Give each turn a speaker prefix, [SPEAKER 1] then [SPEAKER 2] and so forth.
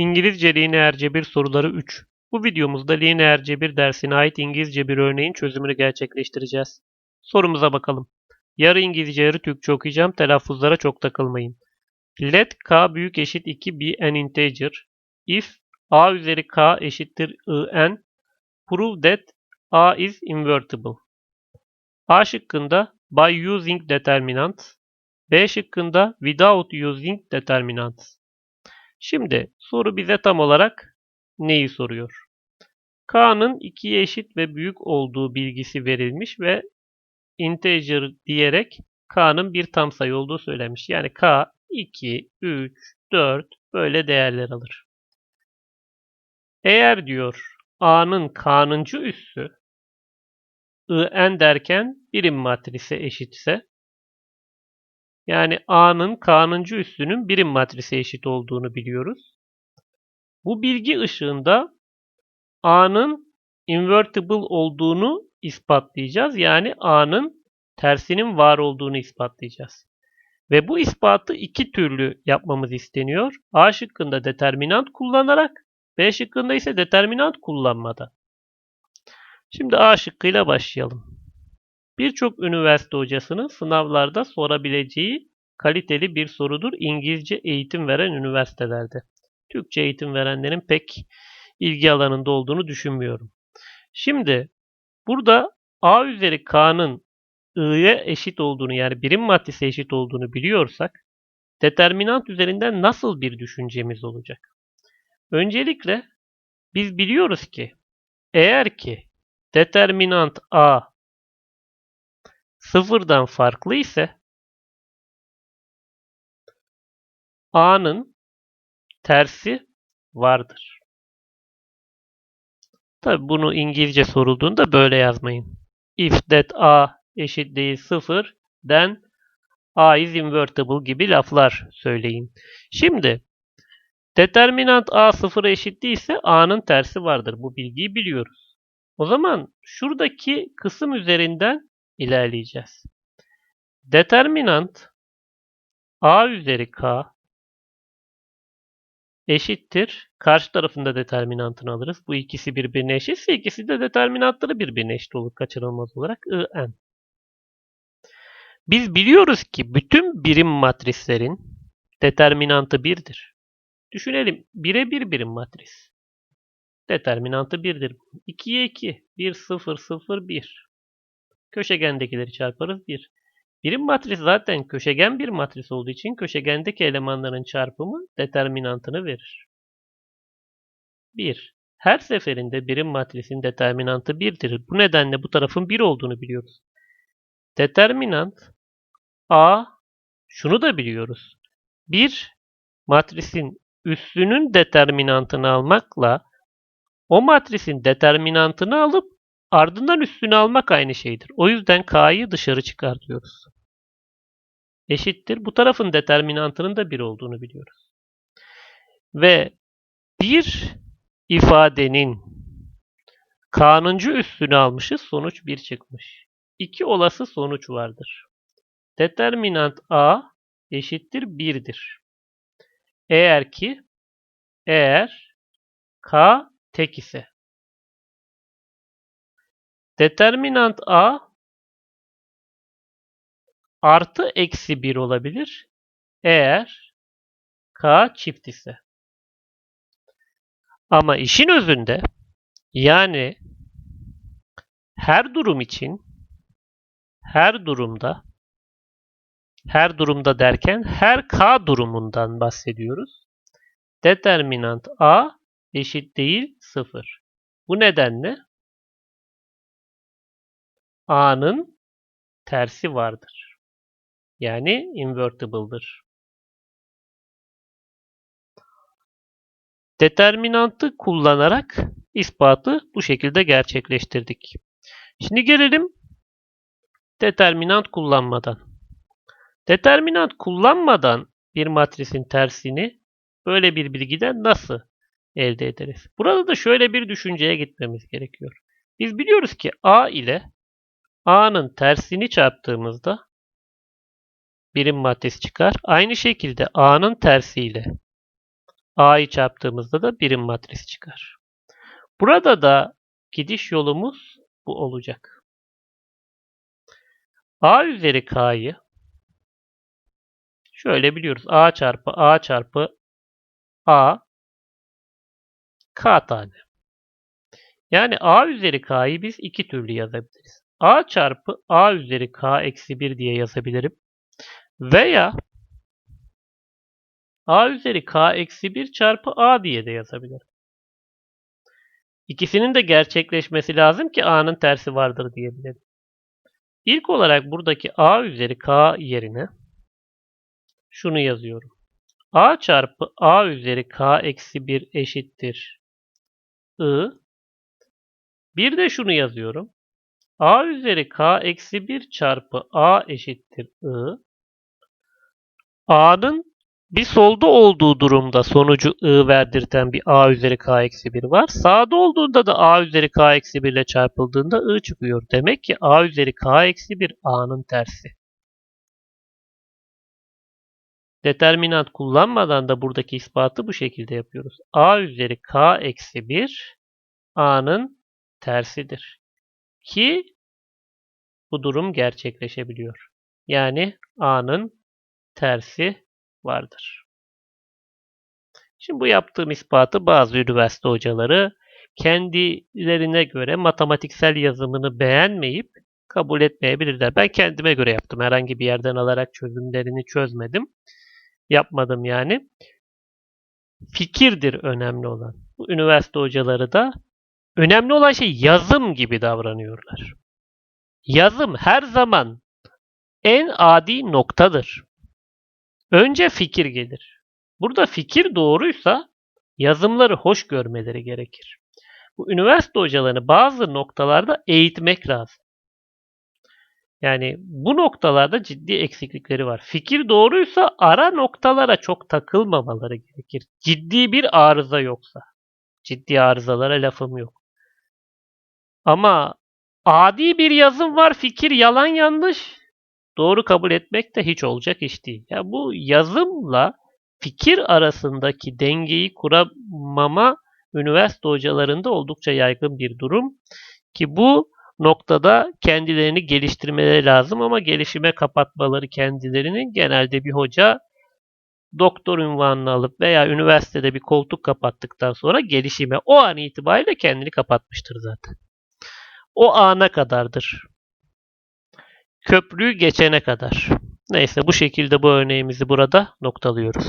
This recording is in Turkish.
[SPEAKER 1] İngilizce lineer cebir soruları 3. Bu videomuzda lineer cebir dersine ait İngilizce bir örneğin çözümünü gerçekleştireceğiz. Sorumuza bakalım. Yarı İngilizce yarı Türkçe okuyacağım. Telaffuzlara çok takılmayın. Let k büyük eşit 2 be an integer. If a üzeri k eşittir n. Prove that a is invertible. A şıkkında by using determinant. B şıkkında without using determinant. Şimdi soru bize tam olarak neyi soruyor? K'nın 2'ye eşit ve büyük olduğu bilgisi verilmiş ve integer diyerek K'nın bir tam sayı olduğu söylenmiş. Yani K 2, 3, 4 böyle değerler alır. Eğer diyor A'nın K'nıncı üssü IN derken birim matrise eşitse yani A'nın K'nıncı üssünün birim matrise eşit olduğunu biliyoruz. Bu bilgi ışığında A'nın invertible olduğunu ispatlayacağız. Yani A'nın tersinin var olduğunu ispatlayacağız. Ve bu ispatı iki türlü yapmamız isteniyor. A şıkkında determinant kullanarak, B şıkkında ise determinant kullanmadan. Şimdi A şıkkıyla başlayalım. Birçok üniversite hocasının sınavlarda sorabileceği kaliteli bir sorudur İngilizce eğitim veren üniversitelerde. Türkçe eğitim verenlerin pek ilgi alanında olduğunu düşünmüyorum. Şimdi burada A üzeri K'nın I'ye eşit olduğunu yani birim maddesi eşit olduğunu biliyorsak determinant üzerinden nasıl bir düşüncemiz olacak? Öncelikle biz biliyoruz ki eğer ki determinant A sıfırdan farklı ise A'nın tersi vardır. Tabi bunu İngilizce sorulduğunda böyle yazmayın. If that A eşit değil 0 then A is invertible gibi laflar söyleyin. Şimdi determinant A 0 eşit değilse A'nın tersi vardır. Bu bilgiyi biliyoruz. O zaman şuradaki kısım üzerinden ilerleyeceğiz. Determinant A üzeri K eşittir. Karşı tarafında determinantını alırız. Bu ikisi birbirine eşitse ikisi de determinantları birbirine eşit olur kaçınılmaz olarak. IN. Biz biliyoruz ki bütün birim matrislerin determinantı 1'dir. Düşünelim. 1'e 1 birim matris. Determinantı 1'dir. 2'ye 2. 1, 0, 0, 1. Köşegendekileri çarparız 1. Birim matris zaten köşegen bir matris olduğu için köşegendeki elemanların çarpımı determinantını verir. 1. Her seferinde birim matrisin determinantı 1'dir. Bu nedenle bu tarafın 1 olduğunu biliyoruz. Determinant A şunu da biliyoruz. Bir matrisin üssünün determinantını almakla o matrisin determinantını alıp ardından üstünü almak aynı şeydir. O yüzden K'yı dışarı çıkartıyoruz. Eşittir. Bu tarafın determinantının da 1 olduğunu biliyoruz. Ve bir ifadenin K'nıncı üstünü almışız. Sonuç 1 çıkmış. İki olası sonuç vardır. Determinant A eşittir 1'dir. Eğer ki eğer K tek ise. Determinant A artı eksi 1 olabilir. Eğer K çift ise. Ama işin özünde yani her durum için her durumda her durumda derken her K durumundan bahsediyoruz. Determinant A eşit değil 0. Bu nedenle A'nın tersi vardır. Yani invertible'dır. Determinantı kullanarak ispatı bu şekilde gerçekleştirdik. Şimdi gelelim determinant kullanmadan. Determinant kullanmadan bir matrisin tersini böyle bir bilgiden nasıl elde ederiz? Burada da şöyle bir düşünceye gitmemiz gerekiyor. Biz biliyoruz ki A ile A'nın tersini çarptığımızda birim maddesi çıkar. Aynı şekilde A'nın tersi ile A'yı çarptığımızda da birim matris çıkar. Burada da gidiş yolumuz bu olacak. A üzeri K'yı şöyle biliyoruz. A çarpı A çarpı A K tane. Yani A üzeri K'yı biz iki türlü yazabiliriz. A çarpı A üzeri K eksi 1 diye yazabilirim. Veya A üzeri K eksi 1 çarpı A diye de yazabilirim. İkisinin de gerçekleşmesi lazım ki A'nın tersi vardır diyebilirim. İlk olarak buradaki A üzeri K yerine şunu yazıyorum. A çarpı A üzeri K eksi 1 eşittir I. Bir de şunu yazıyorum. A üzeri K eksi 1 çarpı A eşittir I. A'nın bir solda olduğu durumda sonucu I verdirten bir A üzeri K eksi 1 var. Sağda olduğunda da A üzeri K eksi 1 ile çarpıldığında I çıkıyor. Demek ki A üzeri K eksi 1 A'nın tersi. Determinant kullanmadan da buradaki ispatı bu şekilde yapıyoruz. A üzeri K eksi 1 A'nın tersidir. Ki bu durum gerçekleşebiliyor. Yani A'nın tersi vardır. Şimdi bu yaptığım ispatı bazı üniversite hocaları kendilerine göre matematiksel yazımını beğenmeyip kabul etmeyebilirler. Ben kendime göre yaptım. Herhangi bir yerden alarak çözümlerini çözmedim. Yapmadım yani. Fikirdir önemli olan. Bu üniversite hocaları da önemli olan şey yazım gibi davranıyorlar. Yazım her zaman en adi noktadır. Önce fikir gelir. Burada fikir doğruysa yazımları hoş görmeleri gerekir. Bu üniversite hocalarını bazı noktalarda eğitmek lazım. Yani bu noktalarda ciddi eksiklikleri var. Fikir doğruysa ara noktalara çok takılmamaları gerekir. Ciddi bir arıza yoksa. Ciddi arızalara lafım yok. Ama adi bir yazım var, fikir yalan yanlış doğru kabul etmek de hiç olacak iş değil. Ya bu yazımla fikir arasındaki dengeyi kuramama üniversite hocalarında oldukça yaygın bir durum ki bu noktada kendilerini geliştirmeleri lazım ama gelişime kapatmaları kendilerini genelde bir hoca doktor unvanını alıp veya üniversitede bir koltuk kapattıktan sonra gelişime o an itibariyle kendini kapatmıştır zaten. O ana kadardır köprüyü geçene kadar. Neyse bu şekilde bu örneğimizi burada noktalıyoruz.